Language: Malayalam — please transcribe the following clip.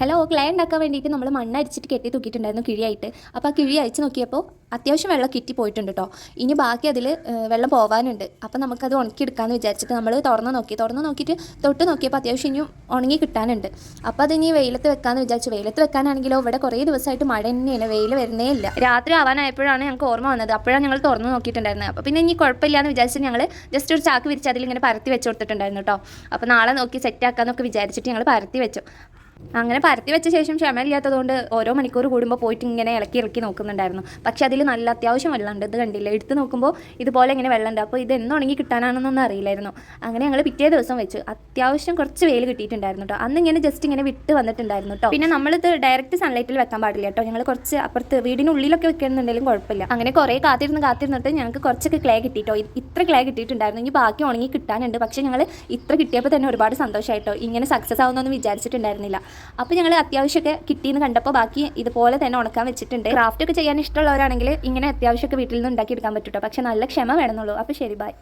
ഹലോ ക്ലേ ഉണ്ടാക്കാൻ വേണ്ടിയിട്ട് നമ്മൾ മണ്ണ് അരിച്ചിട്ട് കെട്ടി തൂക്കിയിട്ടുണ്ടായിരുന്നു കിഴിയായിട്ട്. അപ്പോൾ ആ കിഴി അഴിച്ച് നോക്കിയപ്പോൾ അത്യാവശ്യം വെള്ളം കിറ്റി പോയിട്ടുണ്ട് കേട്ടോ ഇനി ബാക്കി അതിൽ വെള്ളം പോകാനുണ്ട് അപ്പോൾ നമുക്കത് ഉണക്കിയെടുക്കാമെന്ന് വിചാരിച്ചിട്ട് നമ്മൾ തുറന്ന് നോക്കി. തുറന്ന് നോക്കിയിട്ട് തൊട്ട് നോക്കിയപ്പോൾ അത്യാവശ്യം ഇനിയും ഉണങ്ങി കിട്ടാനുണ്ട്. അപ്പോൾ അത് ഇനി വെയിലത്ത് വെക്കാമെന്ന് വിചാരിച്ചു. വെയിലത്ത് വെക്കാനാണെങ്കിലോ ഇവിടെ കുറേ ദിവസമായിട്ട് മഴ തന്നെയാണ്. വെയിൽ വരുന്നേ ഇല്ല. രാത്രി ആവാനായപ്പോഴാണ് ഞങ്ങൾക്ക് ഓർമ്മ വന്നത്. അപ്പോഴാണ് ഞങ്ങൾ തുറന്ന് നോക്കിയിട്ടുണ്ടായിരുന്നത്. അപ്പോൾ പിന്നെ ഇനി കുഴപ്പമില്ല എന്ന് വിചാരിച്ചിട്ട് ഞങ്ങൾ ജസ്റ്റ് ഒരു ചാക്ക് വിരിച്ച് അതിലിങ്ങനെ പരത്തി വെച്ച് കൊടുത്തിട്ടുണ്ടായിരുന്നു കേട്ടോ അപ്പോൾ നാളെ നോക്കി സെറ്റ് ആക്കാമെന്നൊക്കെ വിചാരിച്ചിട്ട് ഞങ്ങൾ പരത്തി വെച്ചു. അങ്ങനെ പരത്തി വെച്ച ശേഷം ക്ഷമയില്ലാത്തതുകൊണ്ട് ഓരോ മണിക്കൂർ കൂടുമ്പോൾ പോയിട്ട് ഇങ്ങനെ ഇളക്കി ഇളക്കി നോക്കുന്നുണ്ടായിരുന്നു. പക്ഷെ അതിൽ നല്ല അത്യാവശ്യം വെള്ളമുണ്ട്. ഇത് കണ്ടില്ല? എടുത്ത് നോക്കുമ്പോൾ ഇതുപോലെ ഇങ്ങനെ വെള്ളമുണ്ട്. അപ്പോൾ ഇത് എന്ന് ഉണങ്ങി കിട്ടാനാണെന്നൊന്നും അറിയില്ലായിരുന്നു. അങ്ങനെ ഞങ്ങൾ പിറ്റേ ദിവസം വെച്ച്. അത്യാവശ്യം കുറച്ച് വെയിൽ കിട്ടിയിട്ടുണ്ടായിരുന്നു കേട്ടോ അന്ന് ഇങ്ങനെ ജസ്റ്റ് ഇങ്ങനെ വിട്ട് വന്നിട്ടുണ്ടായിരുന്നു കേട്ടോ പിന്നെ നമ്മളിത് ഡയറക്റ്റ് സൺലൈറ്റിൽ വെക്കാൻ പാടില്ല കേട്ടോ ഞങ്ങൾ കുറച്ച് അപ്പുറത്ത് വീടിനുള്ളിലൊക്കെ വെക്കുന്നുണ്ടെങ്കിലും കുഴപ്പമില്ല. അങ്ങനെ കുറേ കാത്തിരുന്ന് കാത്തിരുന്നിട്ട് ഞങ്ങൾക്ക് കുറച്ചൊക്കെ ക്ലേ കിട്ടിയിട്ടോ ഇത്ര ക്ലേ കിട്ടിയിട്ടുണ്ടായിരുന്നു. ഇനി ബാക്കി ഉണങ്ങി കിട്ടാനുണ്ട്. പക്ഷേ ഞങ്ങൾ ഇത്ര കിട്ടിയപ്പോൾ തന്നെ ഒരുപാട് സന്തോഷമായിട്ടോ ഇങ്ങനെ സക്സസ് ആവുന്നൊന്നും വിചാരിച്ചിട്ടുണ്ടായിരുന്നില്ല. അപ്പോൾ ഞങ്ങൾ അത്യാവശ്യമൊക്കെ കിട്ടിയെന്ന് കണ്ടപ്പോൾ ബാക്കി ഇതുപോലെ തന്നെ ഉണക്കാൻ വെച്ചിട്ടുണ്ട്. ക്രാഫ്റ്റ് ഒക്കെ ചെയ്യാൻ ഇഷ്ടമുള്ളവരാണെങ്കിൽ ഇങ്ങനെ അത്യാവശ്യമൊക്കെ വീട്ടിൽ നിന്ന് ഉണ്ടാക്കിയെടുക്കാൻ പറ്റൂട്ടോ. പക്ഷേ നല്ല ക്ഷമ വേണമെന്നുള്ളൂ. അപ്പോൾ ശരി ബൈ